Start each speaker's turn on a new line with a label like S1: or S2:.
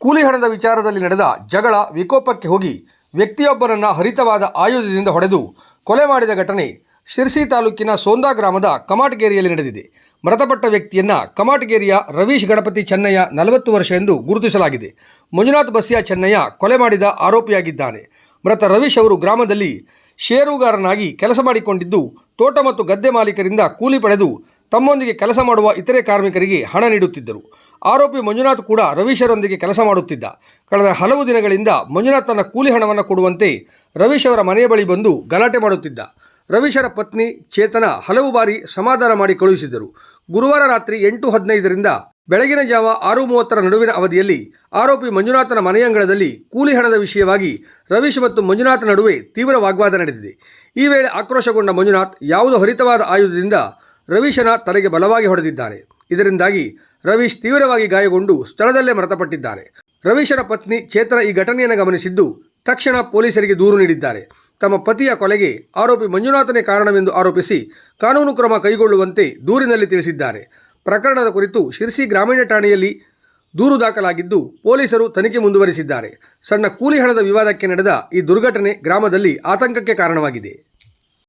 S1: ಕೂಲಿ ಹಣದ ವಿಚಾರದಲ್ಲಿ ನಡೆದ ಜಗಳ ವಿಕೋಪಕ್ಕೆ ಹೋಗಿ ವ್ಯಕ್ತಿಯೊಬ್ಬರನ್ನ ಹರಿತವಾದ ಆಯುಧದಿಂದ ಹೊಡೆದು ಕೊಲೆ ಮಾಡಿದ ಘಟನೆ ಶಿರ್ಸಿ ತಾಲೂಕಿನ ಸೋಂದಾ ಗ್ರಾಮದ ಕಮಾಟಗೇರಿಯಲ್ಲಿ ನಡೆದಿದೆ. ಮೃತಪಟ್ಟ ವ್ಯಕ್ತಿಯನ್ನ ಕಮಾಟಗೇರಿಯ ರವೀಶ್ ಗಣಪತಿ ಚೆನ್ನಯ್ಯ ನಲವತ್ತು ವರ್ಷ ಎಂದು ಗುರುತಿಸಲಾಗಿದೆ. ಮಂಜುನಾಥ್ ಬಸ್ಯ ಚೆನ್ನಯ್ಯ ಕೊಲೆ ಮಾಡಿದ ಆರೋಪಿಯಾಗಿದ್ದಾನೆ. ಮೃತ ರವೀಶ್ ಅವರು ಗ್ರಾಮದಲ್ಲಿ ಷೇರುಗಾರನಾಗಿ ಕೆಲಸ ಮಾಡಿಕೊಂಡಿದ್ದು, ತೋಟ ಮತ್ತು ಗದ್ದೆ ಮಾಲೀಕರಿಂದ ಕೂಲಿ ಪಡೆದು ತಮ್ಮೊಂದಿಗೆ ಕೆಲಸ ಮಾಡುವ ಇತರೆ ಕಾರ್ಮಿಕರಿಗೆ ಹಣ ನೀಡುತ್ತಿದ್ದರು. ಆರೋಪಿ ಮಂಜುನಾಥ್ ಕೂಡ ರವೀಶರೊಂದಿಗೆ ಕೆಲಸ ಮಾಡುತ್ತಿದ್ದ. ಕಳೆದ ಹಲವು ದಿನಗಳಿಂದ ಮಂಜುನಾಥ್ ತನ್ನ ಕೂಲಿ ಹಣವನ್ನು ಕೊಡುವಂತೆ ರವೀಶ್ ಅವರ ಮನೆಯ ಬಳಿ ಬಂದು ಗಲಾಟೆ ಮಾಡುತ್ತಿದ್ದ. ರವೀಶರ ಪತ್ನಿ ಚೇತನ ಹಲವು ಬಾರಿ ಸಮಾಧಾನ ಮಾಡಿ ಕಳುಹಿಸಿದ್ದರು. ಗುರುವಾರ ರಾತ್ರಿ ಎಂಟು ಹದಿನೈದರಿಂದ ಬೆಳಗಿನ ಜಾವ ಆರು ಮೂವತ್ತರ ನಡುವಿನ ಅವಧಿಯಲ್ಲಿ ಆರೋಪಿ ಮಂಜುನಾಥನ ಮನೆಯಂಗಳದಲ್ಲಿ ಕೂಲಿ ಹಣದ ವಿಷಯವಾಗಿ ರವೀಶ್ ಮತ್ತು ಮಂಜುನಾಥ್ ನಡುವೆ ತೀವ್ರ ವಾಗ್ವಾದ ನಡೆದಿದೆ. ಈ ವೇಳೆ ಆಕ್ರೋಶಗೊಂಡ ಮಂಜುನಾಥ್ ಯಾವುದೋ ಹರಿತವಾದ ಆಯುಧದಿಂದ ರವೀಶನ ತಲೆಗೆ ಬಲವಾಗಿ ಹೊಡೆದಿದ್ದಾನೆ. ಇದರಿಂದಾಗಿ ರವೀಶ್ ತೀವ್ರವಾಗಿ ಗಾಯಗೊಂಡು ಸ್ಥಳದಲ್ಲೇ ಮೃತಪಟ್ಟಿದ್ದಾರೆ. ರವೀಶರ ಪತ್ನಿ ಚೇತನ ಈ ಘಟನೆಯನ್ನು ಗಮನಿಸಿದ್ದು, ತಕ್ಷಣ ಪೊಲೀಸರಿಗೆ ದೂರು ನೀಡಿದ್ದಾರೆ. ತಮ್ಮ ಪತಿಯ ಕೊಲೆಗೆ ಆರೋಪಿ ಮಂಜುನಾಥನೇ ಕಾರಣವೆಂದು ಆರೋಪಿಸಿ ಕಾನೂನು ಕ್ರಮ ಕೈಗೊಳ್ಳುವಂತೆ ದೂರಿನಲ್ಲಿ ತಿಳಿಸಿದ್ದಾರೆ. ಪ್ರಕರಣದ ಕುರಿತು ಶಿರ್ಸಿ ಗ್ರಾಮೀಣ ಠಾಣೆಯಲ್ಲಿ ದೂರು ದಾಖಲಾಗಿದ್ದು, ಪೊಲೀಸರು ತನಿಖೆ ಮುಂದುವರಿಸಿದ್ದಾರೆ. ಸಣ್ಣ ಕೂಲಿ ಹಣದ ವಿವಾದಕ್ಕೆ ನಡೆದ ಈ ದುರ್ಘಟನೆ ಗ್ರಾಮದಲ್ಲಿ ಆತಂಕಕ್ಕೆ ಕಾರಣವಾಗಿದೆ.